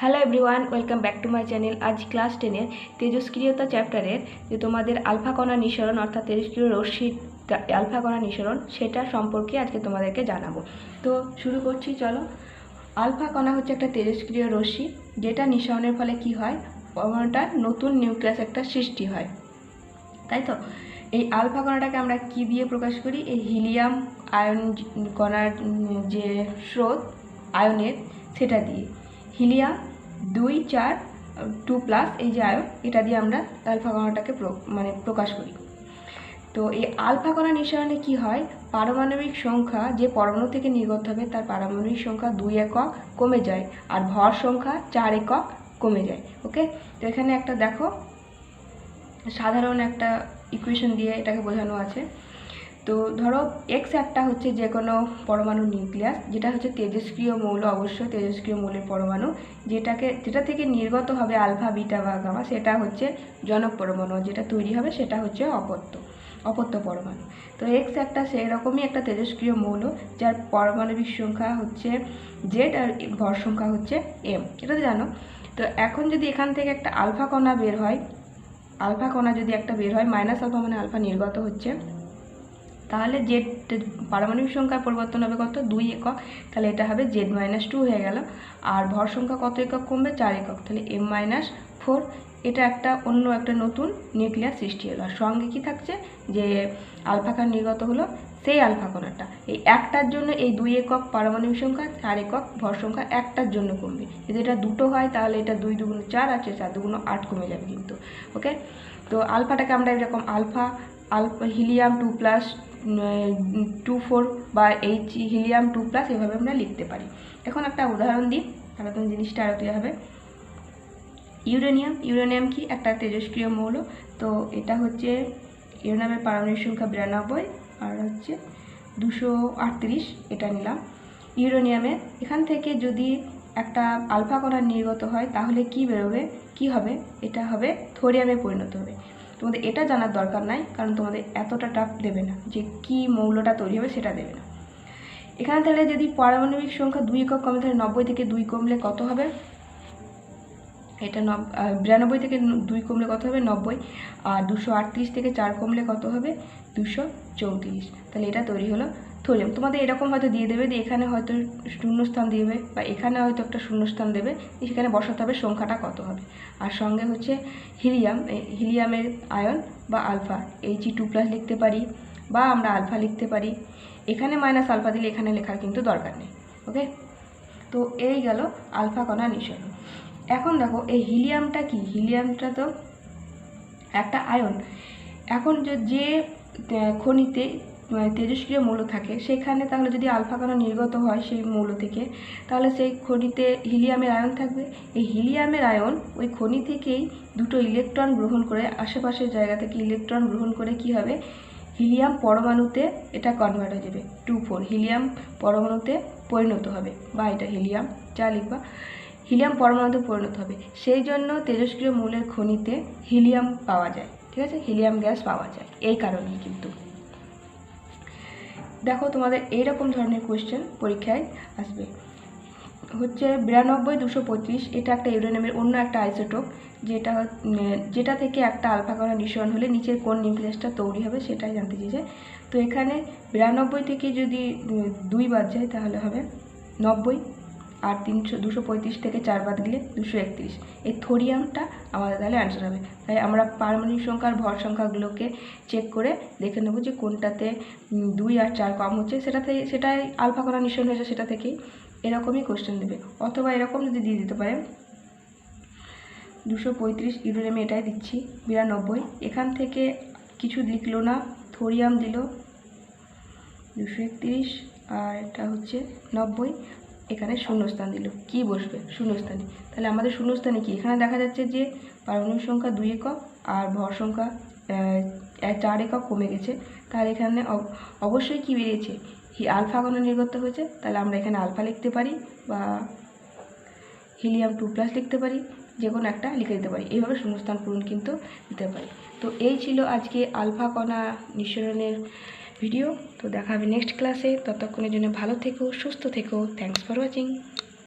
Hello everyone, welcome back to my channel আজ class টেনের তেজস্ক্রিয়তা চ্যাপ্টারের যে তোমাদের আলফা কণা নিঃসরণ অর্থাৎ তেজস্ক্রিয় রশ্মির আলফা কণা নিঃসরণ সেটা সম্পর্কে আজকে তোমাদেরকে জানাব। তো শুরু করছি, চলো। আলফা কণা হচ্ছে একটা তেজস্ক্রিয় রশ্মি, যেটা নিঃসরণের ফলে কি হয়? পরমাণুটার নতুন নিউক্লিয়াস একটা সৃষ্টি হয়। তাই তো? এই আলফা কণাটাকে আমরা কি দিয়ে প্রকাশ করি? এই হিলিয়াম আয়ন কণার যে স্রোত, আয়নের, সেটা দিয়ে। হিলিয়াম দুই, চার, টু প্লাস এই যে আয়ন, এটা দিয়ে আমরা আলফা কণাটাকে মানে প্রকাশ করি। তো এই আলফা কণা নিঃসরণে কি হয়? পারমাণবিক সংখ্যা যে পরমাণু থেকে নির্গত হবে, তার পারমাণবিক সংখ্যা দুই একক কমে যায় আর ভর সংখ্যা চার একক কমে যায়, ওকে? তো এখানে একটা দেখো, সাধারণ একটা ইকুয়েশন দিয়ে এটাকে বোঝানো আছে। তো ধরো এক্স একটা হচ্ছে যে কোনো পরমাণু নিউক্লিয়াস, যেটা হচ্ছে তেজস্ক্রিয় মৌল, অবশ্যই তেজস্ক্রিয় মৌলের পরমাণু, যেটাকে, যেটা থেকে নির্গত হবে আলফা, বিটা বা গামা, সেটা হচ্ছে জনক পরমাণু যেটা তৈরি হবে সেটা হচ্ছে অপত্য অপত্য পরমাণু। তো এক্স একটা সেরকমই একটা তেজস্ক্রিয় মৌল, যার পারমাণবিক সংখ্যা হচ্ছে জেড আর ভর সংখ্যা হচ্ছে এম এটা তো জানো? তো এখন যদি এখান থেকে একটা আলফা কণা বের হয়, আলফা কণা যদি একটা বের হয়, মাইনাস আলফা মানে আলফা নির্গত হচ্ছে তাহলে জেড পারমাণবিক সংখ্যার পরিবর্তন হবে কত? দুই একক। তাহলে এটা হবে জেড মাইনাস টু হয়ে গেল। আর ভর সংখ্যা কত একক কমবে? চার একক। তাহলে এম মাইনাস ফোর এটা একটা অন্য একটা নতুন নিউক্লিয়াস সৃষ্টি হলো। আর সঙ্গে কি থাকছে? যে আলফা কণা নির্গত হলো সেই আলফা কণাটা। এই একটার জন্য এই দুই একক পারমাণবিক সংখ্যা, চার একক ভর সংখ্যা একটার জন্য কমবে। যদি এটা দুটো হয়, তাহলে এটা দুই দুগুণ চার আছে চার দুগুণ আট কমে যাবে কিন্তু। ওকে তো আলফাটাকে আমরা এরকম alpha alpha, helium two plus two four বা এইচ হিলিয়াম টু প্লাস এভাবে আমরা লিখতে পারি। এখন একটা উদাহরণ দিই, তাহলে তুমি জিনিসটা আরও ক্লিয়ার হবে। ইউরেনিয়াম ইউরেনিয়াম কি একটা তেজস্ক্রিয় মৌল, তো এটা হচ্ছে ইউরেনিয়ামের পারমাণবিক সংখ্যা বিরানব্বই, আর হচ্ছে দুশো আটত্রিশ এটা নিলাম। ইউরেনিয়ামে এখান থেকে যদি একটা আলফা কণা নির্গত হয়, তাহলে কি বেরোবে? কি হবে? এটা হবে থোরিয়ামে পরিণত হবে। তোমাদের এটা জানার দরকার নাই, কারণ তোমাদের এতটা টাফ দেবে না, যে কি মৌলটা তৈরি হবে সেটা দেবে না। এখানে তাহলে যদি পারমাণবিক সংখ্যা দুই একক কমে, তাহলে নব্বই থেকে দুই কমলে কত হবে? এটা নব বিরানব্বই থেকে দুই কমলে কত হবে? নব্বই। আর দুশো আটত্রিশ থেকে চার কমলে কত হবে? দুশো চৌত্রিশ। তাহলে এটা তৈরি হলো থোরিয়াম তোমাদের এরকম হয়তো দিয়ে দেবে যে এখানে হয়তো শূন্যস্থান দেবে বা এখানে হয়তো একটা শূন্যস্থান দেবে, সেখানে বসাতে হবে সংখ্যাটা কত হবে। আর সঙ্গে হচ্ছে হিলিয়াম হিলিয়ামের আয়ন বা আলফা এইচ টু প্লাস লিখতে পারি বা আমরা আলফা লিখতে পারি। এখানে মাইনাস আলফা দিলে এখানে লেখার কিন্তু দরকার নেই ওকে তো এই গেল আলফা কণা নিঃসরণ। এখন দেখো, এই হিলিয়ামটা কি? হিলিয়ামটা তো একটা আয়ন। এখন যে- খনিতে তেজস্ক্রিয় মৌল থাকে। সেখানে তাহলে যদি আলফা কণা নির্গত হয় সেই মৌল থেকে, তাহলে সেই খনিতে হিলিয়ামের আয়ন থাকবে। এই হিলিয়ামের আয়ন ওই খনি থেকেই দুটো ইলেকট্রন গ্রহণ করে, আশেপাশের জায়গা থেকে ইলেকট্রন গ্রহণ করে কি হবে? হিলিয়াম পরমাণুতে এটা কনভার্ট হয়ে যাবে। টু ফোর হিলিয়াম পরমাণুতে পরিণত হবে। বা এটা হিলিয়াম, যা লিখবা। হিলিয়াম পরমাণুতে পরিণত হবে। সেই জন্য তেজস্ক্রিয় মৌলের খনিতে হিলিয়াম পাওয়া যায়। ঠিক আছে? হিলিয়াম গ্যাস পাওয়া যায়। এই কারণেই কিন্তু। দেখো তোমাদের এইরকম ধরনের কোয়েশ্চেন পরীক্ষায় আসবে। হচ্ছে বিরানব্বই, দুশো পঁচিশ, এটা একটা ইউরেনিয়ামের অন্য একটা আইসোটোপ যেটা যেটা থেকে একটা আলফা কণা নিঃসরণ হলে নিচের কোন নিউক্লিয়াসটা তৈরি হবে সেটাই জানতে চেয়েছে তো এখানে বিরানব্বই থেকে যদি দুই বাদ যায় তাহলে হবে নব্বই। আর তিনশো, দুশো পঁয়ত্রিশ থেকে চার বাদ দিলে দুশো একত্রিশ। এই থোরিয়ামটা আমাদের তাহলে অ্যান্সার হবে। তাই আমরা পারমাণবিক সংখ্যার ভর সংখ্যাগুলোকে চেক করে দেখে নেব যে কোনটাতে দুই আর চার কম হচ্ছে। সেটা থেকে সেটাই আলফা কণা নিঃসরণ হয়েছে সেটা থেকেই এরকমই কোশ্চেন দেবে। অথবা এরকম যদি দিয়ে দিতে পারেন। দুশো পঁয়ত্রিশ ইউরোরিয়ামে এটাই দিচ্ছি, বিরানব্বই। এখান থেকে কিছু লিখলো না, থোরিয়াম দিল। দুশো একত্রিশ, আর এটা হচ্ছে নব্বই। এখানে শূন্যস্থান দিল। কি বসবে? শূন্যস্থানে তাহলে আমাদের শূন্যস্থানে কি? এখানে দেখা যাচ্ছে যে পারমাণবিক সংখ্যা দুই একক আর ভর সংখ্যা চার একক কমে গেছে। তাহলে এখানে অব- অবশ্যই কি বেরিয়েছে? আলফা কণা নির্গত হয়েছে। তাহলে আমরা এখানে আলফা লিখতে পারি বা হিলিয়াম টু প্লাস লিখতে পারি। যে কোনো একটা লিখে দিতে পারি। এইভাবে শূন্যস্থান পূরণ কিন্তু দিতে পারি। তো এই ছিল আজকে আলফা কণা নিঃসরণের ভিডিও তো দেখা হবে নেক্সট ক্লাসে ততক্ষণের জন্য ভালো থেকো, সুস্থ থেকো। Thanks for watching